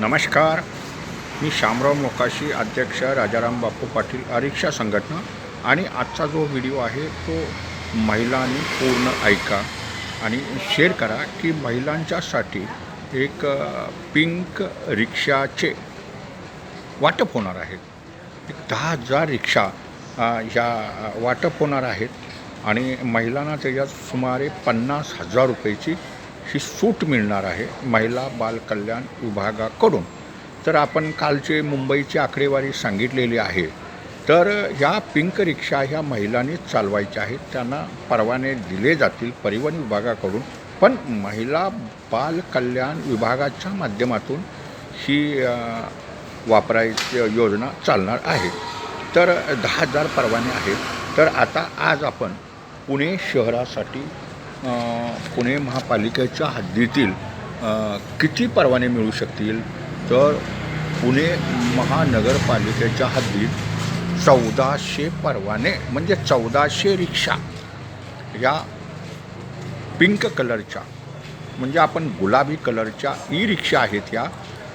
नमस्कार. मी शामराव मोकाशी अध्यक्ष राजाराम बापू पाटील अरिक्षा संघटना. आणि आजचा जो व्हिडिओ आहे तो महिलांनी पूर्ण ऐका आणि शेअर करा की महिलांच्यासाठी एक पिंक रिक्षाचे वाटप होणार आहे. एक दहा हजार रिक्षा या ह्या वाटप होणार आहेत. आणि महिलांना त्याच्यात सुमारे पन्नास हजार रुपयाची ही सूट मिळणार आहे महिला बालकल्याण विभागाकडून. तर आपण कालचे मुंबईची आकडेवारी सांगितलेली आहे. तर ह्या पिंक रिक्षा ह्या महिलांनीच चालवायच्या आहेत. त्यांना परवाने दिले जातील परिवहन विभागाकडून. पण महिला बालकल्याण विभागाच्या माध्यमातून ही वापरायची योजना चालणार आहे. तर दहा हजार परवाने आहेत. तर आता आज आपण पुणे शहरासाठी पुणे महापालिकेच्या हद्दीतील किती परवाने मिळू शकतील? तर पुणे महानगरपालिकेच्या हद्दीत चौदाशे परवाने म्हणजे चौदाशे रिक्षा या पिंक कलरच्या म्हणजे आपण गुलाबी कलरच्या ई रिक्षा आहेत या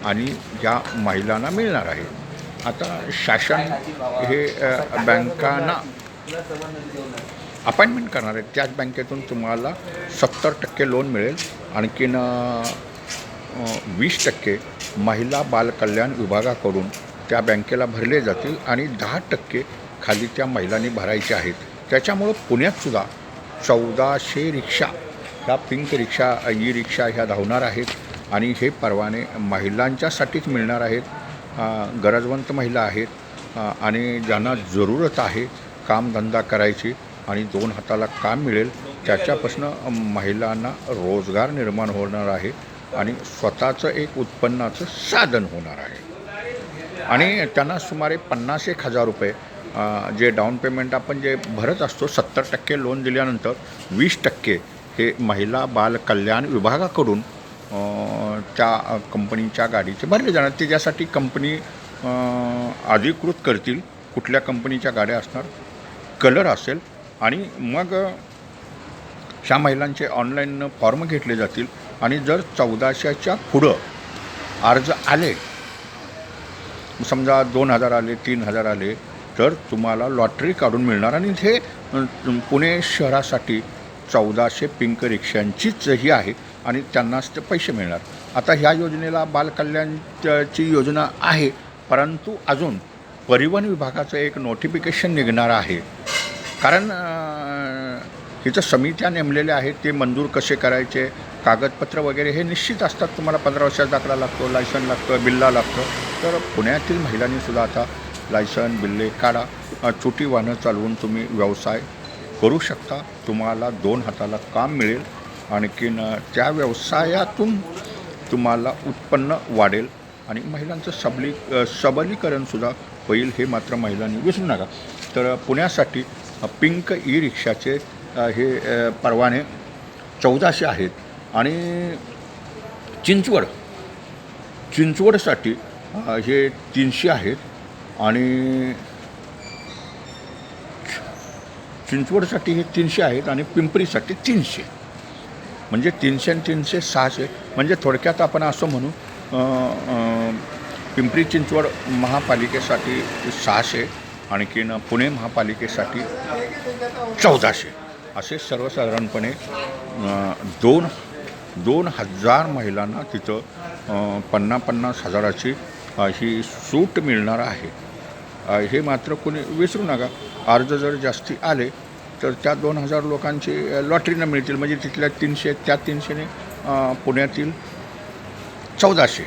आणि या महिलांना मिळणार आहे. आता शासन हे बँकांना अपॉइंटमेंट करणार आहे त्याच बँकेतून तुम्हाला सत्तर टक्के लोन मिळेल. आणखीन वीस टक्के महिला बालकल्याण विभागाकडून त्या बँकेला भरले जातील आणि दहा टक्के खाली त्या महिलांनी भरायचे आहेत. त्याच्यामुळं पुण्यातसुद्धा चौदाशे रिक्षा ह्या पिंक रिक्षा ई रिक्षा ह्या धावणार आहेत आणि हे परवाने महिलांच्यासाठीच मिळणार आहेत. गरजवंत महिला आहेत. आणि ज्यांना जरूरत आहे कामधंदा करायची आणि दोन हाताला काम मिळेल त्याच्यापासून महिलांना रोजगार निर्माण होणार आहे आणि स्वतःचं एक उत्पन्नाचं साधन होणार आहे. आणि त्यांना सुमारे पन्नास एक हजार रुपये जे डाऊन पेमेंट आपण जे भरत असतो सत्तर टक्के लोन दिल्यानंतर वीस टक्के हे महिला बाल कल्याण विभागाकडून त्या कंपनीच्या गाडीचे भरले जाणार. ते ज्यासाठी कंपनी अधिकृत करतील. कुठल्या कंपनीच्या गाड्या असणार कलर असेल आणि मग ह्या महिलांचे ऑनलाईन फॉर्म घेतले जातील. आणि जर चौदाशेच्या पुढं अर्ज आले समजा दोन हजार आले तीन हजार आले तर तुम्हाला लॉटरी काढून मिळणार. आणि हे पुणे शहरासाठी चौदाशे पिंक रिक्षांचीच ही आहे आणि त्यांनाच ते पैसे मिळणार. आता ह्या योजनेला बालकल्याणची योजना आहे परंतु अजून परिवहन विभागाचं एक नोटिफिकेशन निघणार आहे. कारण तिथं समित्या नेमलेल्या आहेत ते मंजूर कसे करायचे कागदपत्र वगैरे हे निश्चित असतात. तुम्हाला पंधरा वर्षाचा दाखला लागतो लायसन लागतं बिल्ला लागतं. तर पुण्यातील महिलांनीसुद्धा आता लायसन बिल्ले काढा छोटी वाहनं चालवून तुम्ही व्यवसाय करू शकता. तुम्हाला दोन हाताला काम मिळेल. आणखीन त्या व्यवसायातून तुम्हाला उत्पन्न वाढेल आणि महिलांचं सबली सबलीकरणसुद्धा होईल हे मात्र महिलांनी विसरू नका. तर पुण्यासाठी पिंक ई रिक्षाचे हे परवाने चौदाशे आहेत. आणि चिंचवड चिंचवडसाठी हे तीनशे आहेत. आणि चिंचवडसाठी हे तीनशे आहेत आणि पिंपरीसाठी तीनशे. म्हणजे तीनशे आणि तीनशे सहाशे. म्हणजे थोडक्यात आपण असं म्हणू पिंपरी चिंचवड महापालिकेसाठी सहाशे आणखीन पुणे महापालिकेसाठी चौदाशे. असे सर्वसाधारणपणे दोन दोन हजार महिलांना तिथं पन्ना पन्नास हजाराची ही सूट मिळणार आहे. हे मात्र कोणी विसरू नका. अर्ज जर जास्ती आले तर त्या दोन हजार लोकांची लॉटरीनं मिळतील. म्हणजे तिथल्या तीनशे त्या तीनशेने पुण्यातील चौदाशे.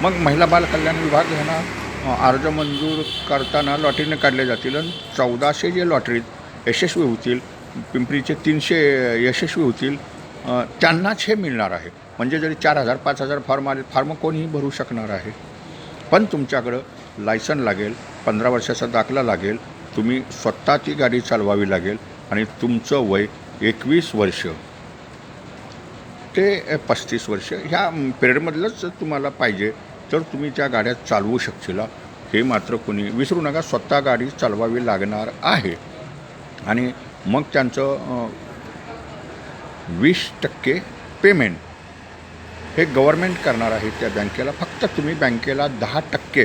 मग महिला बाल कल्याण विभाग ह्यांना अर्ज मंजूर करताना लॉटरीने काढले जातील आणि चौदाशे जे लॉटरीत यशस्वी होतील पिंपरीचे तीनशे यशस्वी होतील त्यांनाच हे मिळणार आहे. म्हणजे जरी चार हजार पाच हजार फॉर्म आले फॉर्म कोणीही भरू शकणार आहे. पण तुमच्याकडं लायसन लागेल पंधरा वर्षाचा दाखला लागेल तुम्ही स्वतः ती गाडी चालवावी लागेल आणि तुमचं वय एकवीस वर्ष ते पस्तीस वर्ष ह्या पिरियडमधलंच तुम्हाला पाहिजे. तर तुम्ही त्या गाड्या चालवू शकशील हे मात्र कोणी विसरू नका. स्वतः गाडी चालवावी लागणार आहे. आणि मग त्यांचं वीस टक्के पेमेंट हे गव्हर्मेंट करणार आहे त्या बँकेला. फक्त तुम्ही बँकेला दहा टक्के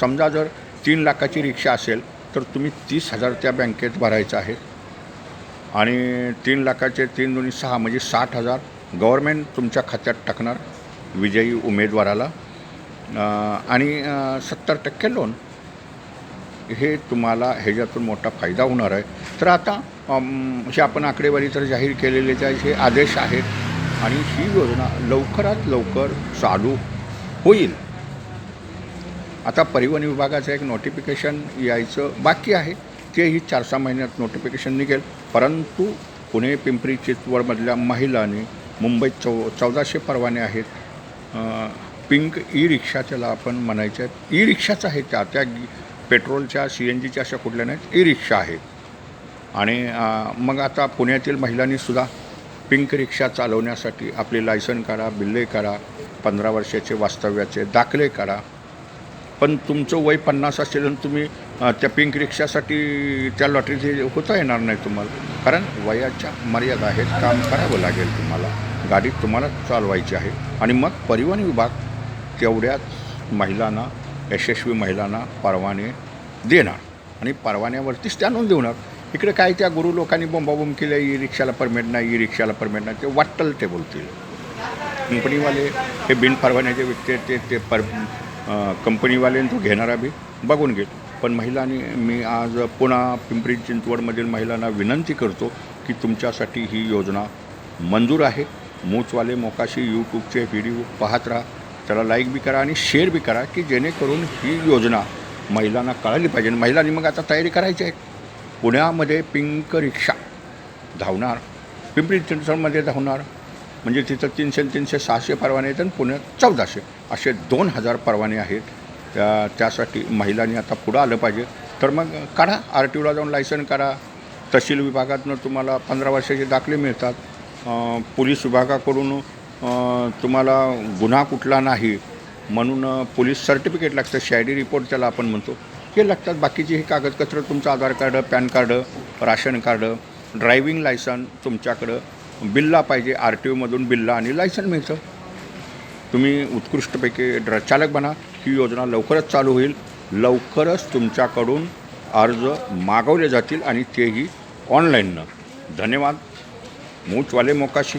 समजा जर तीन लाखाची रिक्षा असेल तर तुम्ही तीस हजार त्या बँकेत भरायचं आहे. आणि तीन लाखाचे तीन दोन्ही सहा म्हणजे साठ हजार गव्हर्मेंट तुमच्या खात्यात टाकणार. विजयी उमेदवाराला. आणि सत्तर टक्के लोन हे तुम्हाला ह्याच्यातून मोठा फायदा होणार आहे. तर आता हे आपण आकडेवारी तर जाहीर केलेलेच आहे हे आदेश आहेत आणि ही योजना लवकरात लवकर चालू होईल. आता परिवहन विभागाचं एक नोटिफिकेशन यायचं बाकी आहे. तेही चार सहा महिन्यात नोटिफिकेशन निघेल. परंतु पुणे पिंपरी चिंचवडमधल्या महिलांनी मुंबईत चौ चौदाशे परवाने आहेत. पिंक ई रिक्षा त्याला आपण म्हणायच्या आहेत ई रिक्षाच आहे त्या त्या पेट्रोलच्या सी एन जीच्या अशा कुठल्या नाहीत. ई रिक्षा आहेत आणि मग आता पुण्यातील महिलांनीसुद्धा पिंक रिक्षा चालवण्यासाठी आपले लायसन काढा बिल्ले काढा पंधरा वर्षाचे वास्तव्याचे दाखले काढा. पण तुमचं वय पन्नास असेल आणि तुम्ही त्या पिंक रिक्षासाठी त्या लॉटरीचे होता येणार नाही तुम्हाला. कारण वयाच्या मर्यादा आहेत काम करावं लागेल तुम्हाला. गाडी तुम्हाला चालवायची आहे. आणि मग परिवहन विभाग तेवढ्याच महिलांना यशस्वी महिलांना परवाने देणार. आणि परवान्यावरतीच त्या नोंद देणार इकडे काय त्या गुरु लोकांनी बोंबाबोंब केल्या ई रिक्षाला परमिट नाही ई रिक्षाला परमिट नाही ते वाटल ते बोलतील. कंपनीवाले हे बिनपरवान्याचे व्यक्ती आहेत, ते ते पर कंपनीवाले तो घेणारा बी बघून घेत. पण महिलांनी मी आज पुन्हा पिंपरी चिंचवडमधील महिलांना विनंती करतो की तुमच्यासाठी ही योजना मंजूर आहे. मूचवाले मोकाशी यूट्यूबचे व्हिडिओ पाहत राहा. त्याला लाईक बी करा आणि शेअर बी करा की जेणेकरून ही योजना महिलांना कळाली पाहिजे. आणि महिलांनी मग आता तयारी करायची आहे. पुण्यामध्ये पिंक रिक्षा धावणार. पिंपरी चिंचवडमध्ये धावणार. म्हणजे तिथं तीनशे तीनशे सहाशे परवाने आहेत आणि पुण्यात चौदाशे असे दोन हजार परवाने आहेत. त्या त्यासाठी महिलांनी आता पुढं आलं पाहिजे. तर मग काढा. आर टी ओला जाऊन लायसन करा. तहसील विभागातनं तुम्हाला पंधरा वर्षाचे दाखले मिळतात. पोलीस विभागाकडून तुम्हाला गुन्हा कुठला नाही म्हणून पोलीस सर्टिफिकेट लागतं शायडी रिपोर्ट त्याला आपण म्हणतो. हे लागतात बाकीचे हे कागदपत्र तुमचं Aadhaar card PAN card ration card driving licence तुमच्याकडं बिल्ला पाहिजे आर टी ओमधून बिल्ला आणि लायसन मिळतं. तुम्ही उत्कृष्टपैकी ड्र चालक बना ही योजना लवकरच चालू होईल. लवकरच तुमच्याकडून अर्ज मागवले जातील आणि तेही ऑनलाईननं. धन्यवाद. मूचवाले मोकाशी.